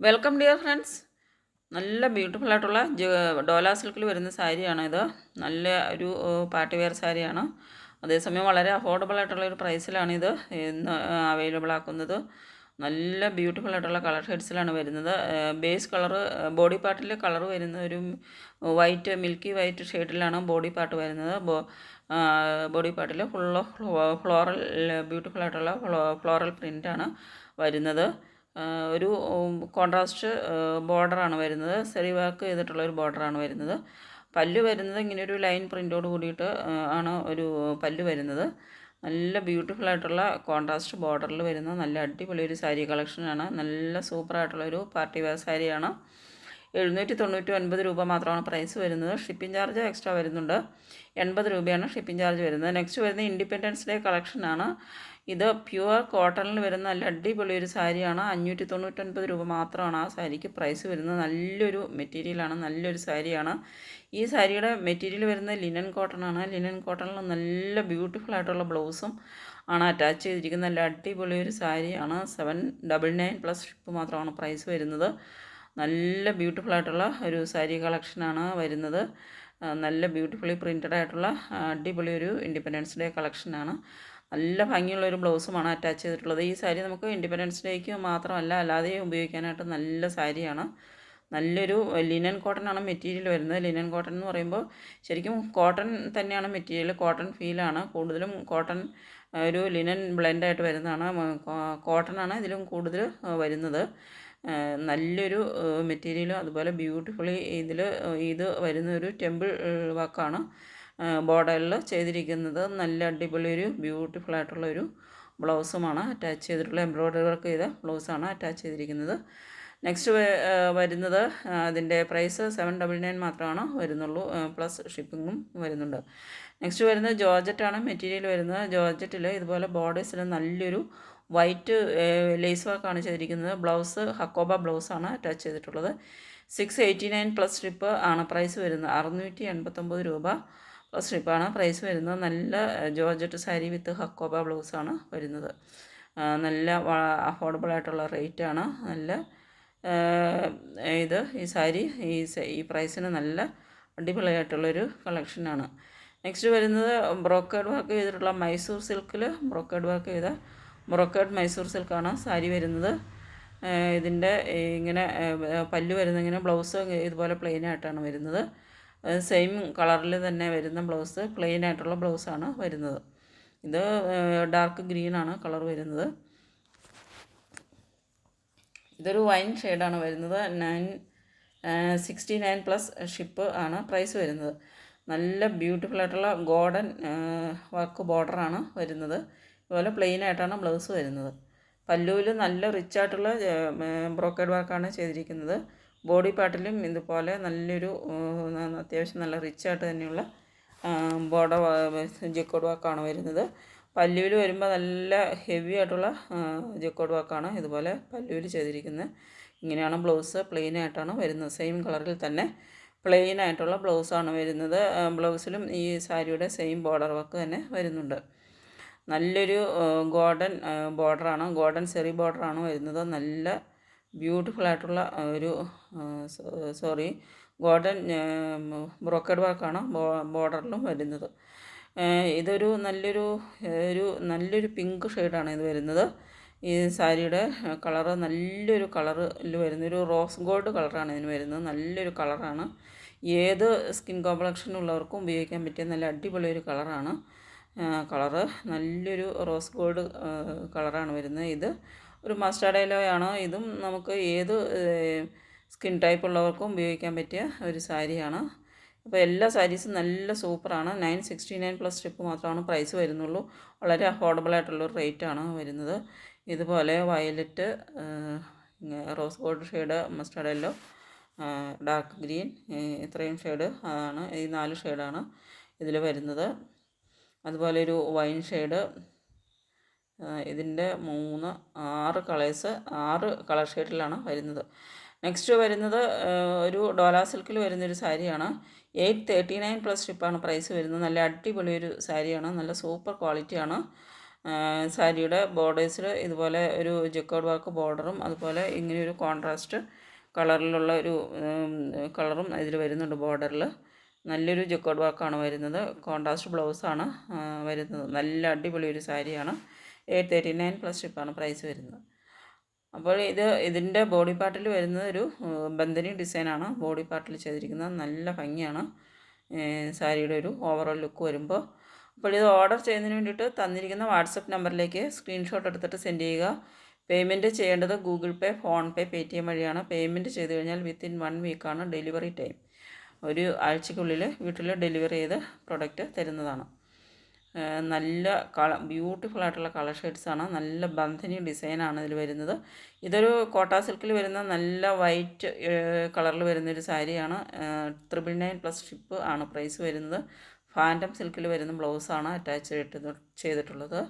Welcome dear friends നല്ല beautiful ആയിട്ടുള്ള ഡോലാ സിൽക്കിൽ വരുന്ന സാരിയാണ് ഇത്. നല്ല ഒരു പാർട്ടി വെയർ സാരിയാണ്. അതേസമയം വളരെ അഫോർഡബിൾ ആയിട്ടുള്ള ഒരു പ്രൈസിലാണ് ഇത്. ഇന്ന് അവൈലബിൾ ആക്കുന്നത്. നല്ല ബ്യൂട്ടിഫുൾ ആയിട്ടുള്ള കളർ ഷെയ്ഡ്സിലാണ് വരുന്നത്. ബേസ് കളർ ബോഡി പാർട്ടിൽ കളർ വരുന്ന ഒരു വൈറ്റ് മിൽക്കി വൈറ്റ് ഷെയ്ഡിലാണ് ബോഡി പാർട്ട് വരുന്നത്. ബോഡി പാർട്ടിൽ ഫുൾ ഫ്ലോറൽ ബ്യൂട്ടിഫുൾ ആയിട്ടുള്ള ഫ്ലോറൽ പ്രിന്റാണ് വരുന്നത്. ഒരു കോൺട്രാസ്റ്റ് ബോർഡറാണ് വരുന്നത്. സെറി വർക്ക് ചെയ്തിട്ടുള്ള ഒരു ബോർഡറാണ് വരുന്നത്. പല്ല് വരുന്നത് ഇങ്ങനെ ഒരു ലൈൻ പ്രിന്റോട് കൂടിയിട്ട് ആണ് ഒരു പല്ല് വരുന്നത്. നല്ല ബ്യൂട്ടിഫുൾ ആയിട്ടുള്ള കോൺട്രാസ്റ്റ് ബോർഡറിൽ വരുന്ന നല്ല അടിപൊളി ഒരു സാരി കളക്ഷനാണ് നല്ല സൂപ്പർ ആയിട്ടുള്ള ഒരു പാർട്ടി വെയർ സാരിയാണ് എഴുന്നൂറ്റി തൊണ്ണൂറ്റി ഒൻപത് രൂപ മാത്രമാണ് പ്രൈസ് വരുന്നത്. ഷിപ്പിംഗ് ചാർജ് എക്സ്ട്രാ വരുന്നുണ്ട്. എൺപത് രൂപയാണ് ഷിപ്പിംഗ് ചാർജ് വരുന്നത്. നെക്സ്റ്റ് വരുന്നത് ഇൻഡിപെൻഡൻസ് ഡേ കളക്ഷനാണ് ഇത് പ്യുവർ കോട്ടണിൽ വരുന്ന നല്ല അടിപൊളി ഒരു സാരിയാണ്. അഞ്ഞൂറ്റി തൊണ്ണൂറ്റൊൻപത് രൂപ മാത്രമാണ് ആ സാരിക്ക് പ്രൈസ് വരുന്നത്. നല്ലൊരു മെറ്റീരിയലാണ് നല്ലൊരു സാരിയാണ്. ഈ സാരിയുടെ മെറ്റീരിയൽ വരുന്നത് ലിനൻ കോട്ടൺ ആണ്. ലിനൻ കോട്ടണിൽ നല്ല ബ്യൂട്ടിഫുൾ ആയിട്ടുള്ള ബ്ലൗസും ആണ് അറ്റാച്ച് ചെയ്തിരിക്കുന്നത്. നല്ല അടിപൊളി ഒരു സാരിയാണ്. Seven double nine plus ship മാത്രമാണ് പ്രൈസ് വരുന്നത്. നല്ല ബ്യൂട്ടിഫുൾ ആയിട്ടുള്ള ഒരു സാരി കളക്ഷനാണ് വരുന്നത്. നല്ല ബ്യൂട്ടിഫുള്ളി പ്രിന്റഡ് ആയിട്ടുള്ള അടിപൊളി ഒരു ഇൻഡിപെൻഡൻസ് ഡേ കളക്ഷനാണ് നല്ല ഭംഗിയുള്ള ഒരു ബ്ലൗസുമാണ് അറ്റാച്ച് ചെയ്തിട്ടുള്ളത്. ഈ സാരി നമുക്ക് ഇൻഡിപെൻഡൻസ് ഡേക്ക് മാത്രമല്ല അല്ലാതെയും ഉപയോഗിക്കാനായിട്ട് നല്ല സാരിയാണ് നല്ലൊരു ലിനൻ കോട്ടൺ ആണ് മെറ്റീരിയൽ വരുന്നത്. ലിനൻ കോട്ടൺ എന്ന് പറയുമ്പോൾ ശരിക്കും കോട്ടൺ തന്നെയാണ് മെറ്റീരിയൽ കോട്ടൺ ഫീലാണ് കൂടുതലും കോട്ടൺ ഒരു ലിനൻ ബ്ലെൻഡായിട്ട് വരുന്നതാണ്. കോട്ടൺ ആണ് ഇതിലും കൂടുതൽ വരുന്നത്. നല്ലൊരു മെറ്റീരിയലും അതുപോലെ ബ്യൂട്ടിഫുള്ളി ഇതിൽ ഇത് വരുന്ന ഒരു ടെമ്പിൾ വർക്കാണ് ബോർഡറിൽ ചെയ്തിരിക്കുന്നത്. നല്ല അടിപൊളി ഒരു ബ്യൂട്ടിഫുൾ ആയിട്ടുള്ള ഒരു ബ്ലൗസുമാണ് അറ്റാച്ച് ചെയ്തിട്ടുള്ള എംബ്രോയ്ഡറി വർക്ക് ചെയ്ത ബ്ലൗസാണ് അറ്റാച്ച് ചെയ്തിരിക്കുന്നത്. നെക്സ്റ്റ് വരുന്നത് അതിന്റെ പ്രൈസ് സെവൻ ഡബിൾ നയൻ മാത്രമാണ് വരുന്നുള്ളൂ. പ്ലസ് ഷിപ്പിങ്ങും വരുന്നുണ്ട്. നെക്സ്റ്റ് വരുന്നത് ജോർജറ്റാണ് മെറ്റീരിയൽ വരുന്നത്. ജോർജറ്റിൽ ഇതുപോലെ ബോർഡേഴ്സിൽ നല്ലൊരു വൈറ്റ് ലേസ് വർക്കാണ് ചെയ്തിരിക്കുന്നത്. ബ്ലൗസ് ഹക്കോബ ബ്ലൗസാണ് അറ്റാച്ച് ചെയ്തിട്ടുള്ളത്. Six eighty nine plus strip ആണ് പ്രൈസ് വരുന്നത്. അറുന്നൂറ്റി എൺപത്തൊമ്പത് രൂപ പ്ലസ് സ്ട്രിപ്പാണ് പ്രൈസ് വരുന്നത്. നല്ല ജോർജറ്റ് സാരി വിത്ത് ഹക്കോബ ബ്ലൗസാണ് വരുന്നത്. നല്ല അഫോർഡബിൾ ആയിട്ടുള്ള റേറ്റാണ് നല്ല ഇത് ഈ സാരി ഈ ഈ പ്രൈസിന് നല്ല അടിപൊളിയായിട്ടുള്ളൊരു കളക്ഷനാണ് നെക്സ്റ്റ് വരുന്നത് ബ്രോക്കേഡ് വർക്ക് ചെയ്തിട്ടുള്ള മൈസൂർ സിൽക്കിൽ ബ്രോക്കേഡ് വർക്ക് ചെയ്ത ബ്രോക്കേഡ് മൈസൂർ സിൽക്കാണ് സാരി വരുന്നത്. ഇതിന്റെ ഇങ്ങനെ പല്ല് വരുന്ന ഇങ്ങനെ ബ്ലൗസ് ഇതുപോലെ പ്ലെയിൻ ആയിട്ടാണ് വരുന്നത്. സെയിം കളറിൽ തന്നെ വരുന്ന ബ്ലൗസ് പ്ലെയിൻ ആയിട്ടുള്ള ബ്ലൗസാണ് വരുന്നത്. ഇത് ഡാർക്ക് ഗ്രീൻ ആണ് കളർ വരുന്നത്. ഇതൊരു വൈൻ ഷെയ്ഡാണ് വരുന്നത്. Nine sixty nine plus ship ആണ് പ്രൈസ് വരുന്നത്. നല്ല ബ്യൂട്ടിഫുൾ ആയിട്ടുള്ള ഗോൾഡൻ വർക്ക് ബോർഡറാണ് വരുന്നത്. അതുപോലെ പ്ലെയിൻ ആയിട്ടാണ് ബ്ലൗസ് വരുന്നത്. പല്ലുവിൽ നല്ല റിച്ച് ആയിട്ടുള്ള ബ്രോക്കേഡ് വർക്കാണ് ചെയ്തിരിക്കുന്നത്. ബോഡി പാർട്ടിലും ഇതുപോലെ നല്ലൊരു അത്യാവശ്യം നല്ല റിച്ച് ആയിട്ട് തന്നെയുള്ള ബോർഡർ ജക്കോഡ് വർക്കാണ് വരുന്നത്. പല്ലുവിൽ വരുമ്പോൾ നല്ല ഹെവി ആയിട്ടുള്ള ജക്കോഡ് വർക്കാണ് ഇതുപോലെ പല്ലുവിൽ ചെയ്തിരിക്കുന്നത്. ഇങ്ങനെയാണ് ബ്ലൗസ് പ്ലെയിൻ ആയിട്ടാണ് വരുന്നത്. സെയിം കളറിൽ തന്നെ പ്ലെയിൻ ആയിട്ടുള്ള ബ്ലൗസാണ് വരുന്നത്. ബ്ലൗസിലും ഈ സാരിയുടെ സെയിം ബോർഡർ വർക്ക് തന്നെ വരുന്നുണ്ട്. നല്ലൊരു ഗോൾഡൻ ബോർഡറാണ്. ഗോൾഡൻ സെറി ബോർഡറാണ് വരുന്നത്. നല്ല ബ്യൂട്ടിഫുൾ ആയിട്ടുള്ള ഒരു സോറി ഗോൾഡൻ ബ്രോക്കേഡ് വർക്കാണ് ബോർഡറിലും വരുന്നത്. ഇതൊരു നല്ലൊരു ഒരു നല്ലൊരു പിങ്ക് ഷെയ്ഡാണ് ഇത് വരുന്നത്. ഈ സാരിയുടെ കളറ് നല്ലൊരു കളറിൽ വരുന്ന ഒരു റോസ് ഗോൾഡ് കളറാണ് ഇതിന് വരുന്നത്. നല്ലൊരു കളറാണ്. ഏത് സ്കിൻ കോംപ്ലക്ഷൻ ഉള്ളവർക്കും ഉപയോഗിക്കാൻ പറ്റിയ നല്ല അടിപൊളി ഒരു കളറാണ്. കളറ് നല്ലൊരു റോസ് ഗോൾഡ് കളറാണ് വരുന്നത്. ഇത് ഒരു മസ്റ്റാർഡ് യെല്ലോയാണ് ഇതും നമുക്ക് ഏത് സ്കിൻ ടൈപ്പ് ഉള്ളവർക്കും ഉപയോഗിക്കാൻ പറ്റിയ ഒരു സാരിയാണ്. അപ്പോൾ എല്ലാ സാരീസും നല്ല സൂപ്പറാണ്. Nine sixty nine plus strip മാത്രമാണ് പ്രൈസ് വരുന്നുള്ളൂ. വളരെ അഫോർഡബിൾ ആയിട്ടുള്ളൊരു റേറ്റാണ് വരുന്നത്. ഇതുപോലെ violet rose gold shade mustard yellow dark green ഇത്രയും ഷെയ്ഡ് ആണ്. ഈ നാല് ഷെയ്ഡാണ് ഇതിൽ വരുന്നത്. അതുപോലെ ഒരു വൈൻ ഷെയ്ഡ് ഇതിന്റെ മൂന്ന് ആറ് കളേഴ്സ് ആറ് കളർ ഷെയ്ഡിലാണ് വരുന്നത്. നെക്സ്റ്റ് വരുന്നത് ഒരു ഡോലാ സിൽക്കിൽ വരുന്നൊരു സാരിയാണ്. എയ്റ്റ് തേർട്ടി നയൻ പ്ലസ് ഷിപ്പാണ് പ്രൈസ് വരുന്നത്. നല്ല അടിപൊളി ഒരു സാരിയാണ്. നല്ല സൂപ്പർ ക്വാളിറ്റിയാണ്. സാരിയുടെ ബോർഡേഴ്സിൽ ഇതുപോലെ ഒരു ജെക്കോഡ് വർക്ക് ബോർഡറും അതുപോലെ ഇങ്ങനെയൊരു കോൺട്രാസ്റ്റ് കളറിലുള്ള ഒരു കളറും ഇതിൽ വരുന്നുണ്ട് ബോർഡറിൽ നല്ലൊരു ജക്കോഡ് വർക്കാണ് വരുന്നത്. കോൺട്രാസ്റ്റ് ബ്ലൗസാണ് വരുന്നത്. നല്ല അടിപൊളി ഒരു സാരിയാണ്. എയ്റ്റ് തേർട്ടി നയൻ പ്ലസ് ഷിപ്പാണ് പ്രൈസ് വരുന്നത്. അപ്പോൾ ഇത് ഇതിന്റെ ബോഡി പാർട്ടിൽ വരുന്നത് ഒരു ബന്ധനി ഡിസൈനാണ്. ബോഡി പാർട്ടിൽ ചെയ്തിരിക്കുന്നത്. നല്ല ഭംഗിയാണ്. സാരിയുടെ ഒരു ഓവറോൾ ലുക്ക് വരുമ്പോൾ. അപ്പോൾ ഇത് ഓർഡർ ചെയ്യുന്നതിന് വേണ്ടിയിട്ട് തന്നിരിക്കുന്ന വാട്സപ്പ് നമ്പറിലേക്ക് സ്ക്രീൻഷോട്ട് എടുത്തിട്ട് സെൻഡ് ചെയ്യുക. പേയ്മെന്റ് ചെയ്യേണ്ടത് Google Pay PhonePe Paytm വഴിയാണ്. പേയ്മെന്റ് ചെയ്ത് കഴിഞ്ഞാൽ വിത്തിൻ വൺ വീക്കാണ് ഡെലിവറി ടൈം. ഒരു ആഴ്ചക്കുള്ളിൽ വീട്ടിൽ ഡെലിവറി ചെയ്ത് പ്രൊഡക്റ്റ് തരുന്നതാണ്. നല്ല കള ബ്യൂട്ടിഫുൾ ആയിട്ടുള്ള കളർ ഷെയ്ഡ്സാണ് നല്ല ബന്ധനി ഡിസൈനാണ് ഇതിൽ വരുന്നത്. ഇതൊരു കോട്ട സിൽക്കിൽ വരുന്ന നല്ല വൈറ്റ് കളറിൽ വരുന്നൊരു സാരിയാണ്. ത്രിബിൾ നയൻ പ്ലസ് ഷിപ്പ് ആണ് പ്രൈസ് വരുന്നത്. ഫാന്റം സിൽക്കിൽ വരുന്ന ബ്ലൗസാണ് അറ്റാച്ച് ചെയ്തിട്ടുള്ളത്.